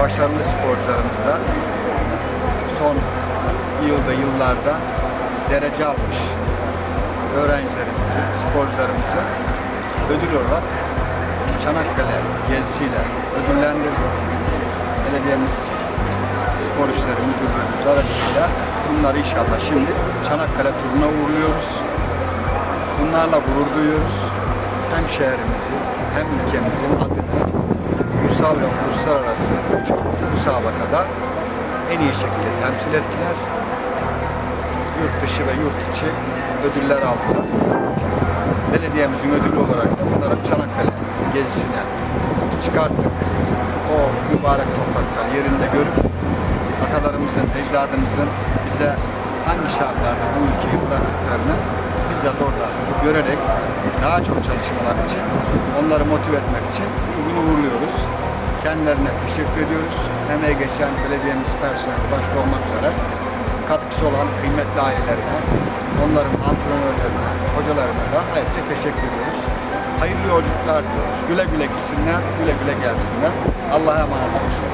başarılı sporcularımızda son yılda yıllarda derece almış öğrencilerimizi, sporcularımızı ödül olarak Çanakkale gezisiyle ödüllendirdik. Belediyemiz spor işleri müdürlüğümüz aracılığıyla bunları inşallah şimdi Çanakkale turuna uğurluyoruz. Bunlarla gurur duyuyoruz. Hem şehrimizi hem ülkemizin adını ulusal ve uluslararası birçok müsabakada en iyi şekilde temsil ettiler. Yurt dışı ve yurt içi ödüller aldılar. Belediyemizin ödülü olarak da bunları Çanakkale gezisine çıkarttık. O mübarek topraklar yerinde görüp atalarımızın, ecdadımızın bize hangi şartlarda bu ülkeyi bıraktıklarını bizzat orada görerek daha çok çalışmalar için, onları motive etmek için bugün uğurluyoruz. Kendilerine teşekkür ediyoruz. Emeğe geçen belediyemiz personeli başta olmak üzere katkısı olan kıymetli ailelerine, onların antrenörlerine, hocalarına da ayrıca teşekkür ediyoruz. Hayırlı yolculuklar diliyoruz. Güle güle gitsinler, güle güle gelsinler. Allah'a emanet olsun.